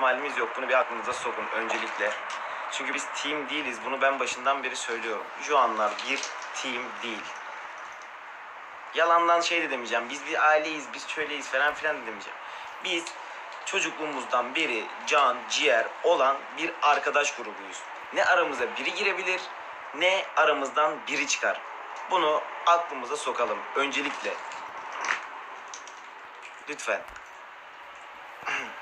ihtimalimiz yok. Bunu bir aklınıza sokun öncelikle. Çünkü biz team değiliz. Bunu ben başından beri söylüyorum. Şu anlar bir team değil. Yalandan şey de demeyeceğim. Biz bir aileyiz, biz şöyleyiz falan filan da demeyeceğim. Biz çocukluğumuzdan beri can, ciğer olan bir arkadaş grubuyuz. Ne aramıza biri girebilir, ne aramızdan biri çıkar. Bunu aklımıza sokalım öncelikle. Lütfen.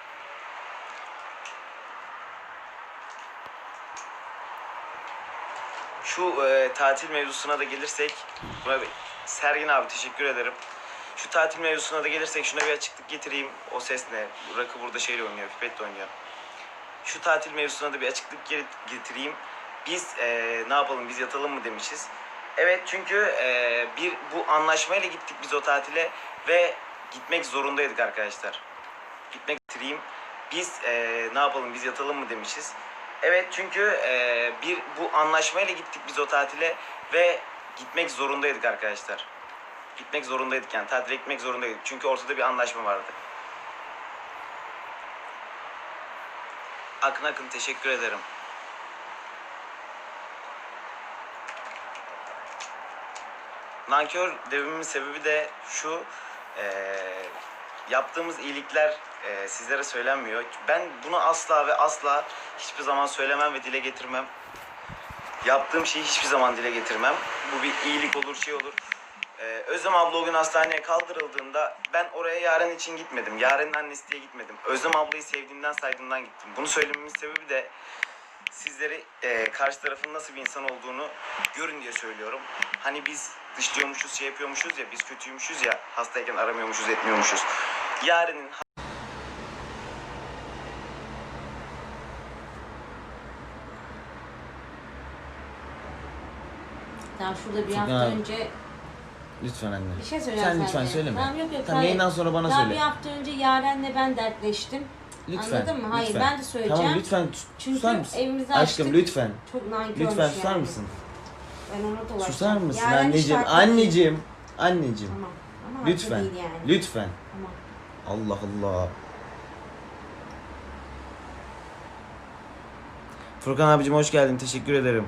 Şu e, tatil mevzusuna da gelirsek, buna bir- Sergin abi teşekkür ederim. Şu tatil mevzusuna da gelirsek şuna bir açıklık getireyim. O ses ne? Rakı burada şeyle oynuyor, pipetle oynuyor. Şu tatil mevzusuna da bir açıklık getireyim. Biz e, ne yapalım, biz yatalım mı demişiz. Evet çünkü e, bir bu anlaşmayla gittik biz o tatile ve gitmek zorundaydık arkadaşlar. Gitmek getireyim. Biz e, ne yapalım, biz yatalım mı demişiz. Evet çünkü e, bir bu anlaşmayla gittik biz o tatile ve gitmek zorundaydık arkadaşlar. Gitmek zorundaydık yani tatile gitmek zorundaydık. Çünkü ortada bir anlaşma vardı. Akın Akın teşekkür ederim. Nankör devimin sebebi de şu. eee, yaptığımız iyilikler eee, sizlere söylenmiyor. Ben bunu asla ve asla hiçbir zaman söylemem ve dile getirmem. Yaptığım şeyi hiçbir zaman dile getirmem. Bu bir iyilik olur, şey olur. Ee, Özlem abla o gün hastaneye kaldırıldığında ben oraya Yaren için gitmedim. Yaren'in annesi diye gitmedim. Özlem ablayı sevdiğimden saydığımdan gittim. Bunu söylememin sebebi de sizleri e, karşı tarafın nasıl bir insan olduğunu görün diye söylüyorum. Hani biz dışlıyormuşuz, şey yapıyormuşuz ya, biz kötüymüşüz ya, hastayken aramıyormuşuz, etmiyormuşuz. Yaren'in Tamam şurada bir hafta önce Lütfen anne. bir şey söyleyeceğim Sen lütfen sadece. söyleme. Tamam yok yok. Tamam, hayır. yayından sonra bana Daha söyle. bir hafta önce Yaren'le ben dertleştim. Lütfen. Anladın mı? Hayır, lütfen. ben de söyleyeceğim. Tamam lütfen sus- Çünkü susar mısın? evimizi Aşkım açtık. lütfen. Çok nankörmüş Lütfen susar yani. mısın? Ben ona dolaştım. Susar mısın Yaren anneciğim? Anneciğim. Anneciğim. Tamam. Ama Lütfen. değil yani. Lütfen. Tamam. Allah Allah. Furkan abicim hoş geldin. Teşekkür ederim.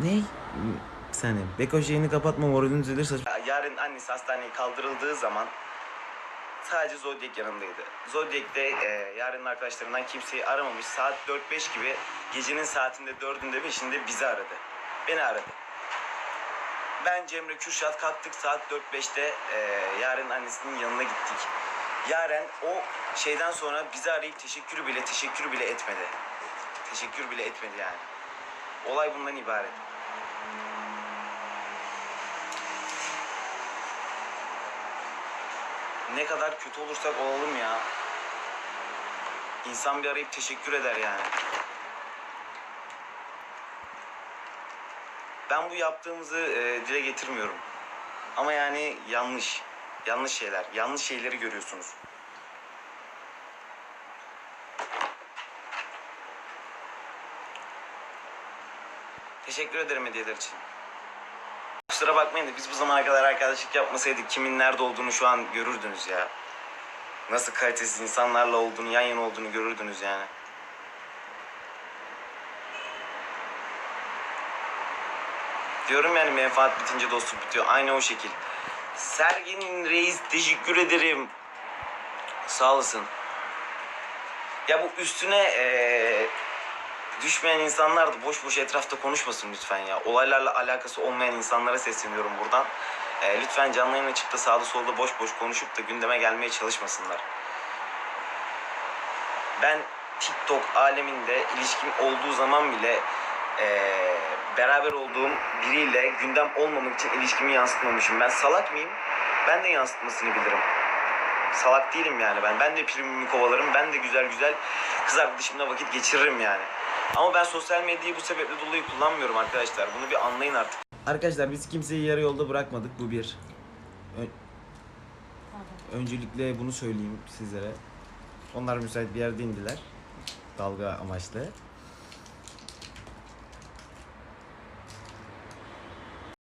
Ne? Saniye. Beko şeyini kapatma moralin düzelir saç. Yarın annesi hastaneye kaldırıldığı zaman sadece Zodiac yanındaydı. Zodiac'te e, yarın arkadaşlarından kimseyi aramamış. Saat 4-5 gibi gecenin saatinde 4'ünde 5'inde bizi aradı. Beni aradı. Ben Cemre Kürşat kalktık saat 4-5'te e, Yaren'in annesinin yanına gittik. Yaren o şeyden sonra bizi arayıp teşekkür bile teşekkür bile etmedi. Teşekkür bile etmedi yani. Olay bundan ibaret. Ne kadar kötü olursak olalım ya. İnsan bir arayıp teşekkür eder yani. Ben bu yaptığımızı e, dile getirmiyorum. Ama yani yanlış. Yanlış şeyler. Yanlış şeyleri görüyorsunuz. Teşekkür ederim hediyeler için. Kusura bakmayın da biz bu zamana kadar arkadaşlık yapmasaydık kimin nerede olduğunu şu an görürdünüz ya. Nasıl kalitesiz insanlarla olduğunu, yan yana olduğunu görürdünüz yani. Diyorum yani menfaat bitince dostluk bitiyor. Aynı o şekil. Sergin Reis teşekkür ederim. Sağ olasın. Ya bu üstüne eee, düşmeyen insanlar da boş boş etrafta konuşmasın lütfen ya. Olaylarla alakası olmayan insanlara sesleniyorum buradan. Eee, lütfen canlı yayın açıp da sağda solda boş boş konuşup da gündeme gelmeye çalışmasınlar. Ben TikTok aleminde ilişkim olduğu zaman bile eee, beraber olduğum biriyle gündem olmamak için ilişkimi yansıtmamışım. Ben salak mıyım? Ben de yansıtmasını bilirim. Salak değilim yani ben. Ben de primimi kovalarım. Ben de güzel güzel kız arkadaşımla vakit geçiririm yani. Ama ben sosyal medyayı bu sebeple dolayı kullanmıyorum arkadaşlar. Bunu bir anlayın artık. Arkadaşlar biz kimseyi yarı yolda bırakmadık. Bu bir. Ö- Öncelikle bunu söyleyeyim sizlere. Onlar müsait bir yerde indiler. Dalga amaçlı.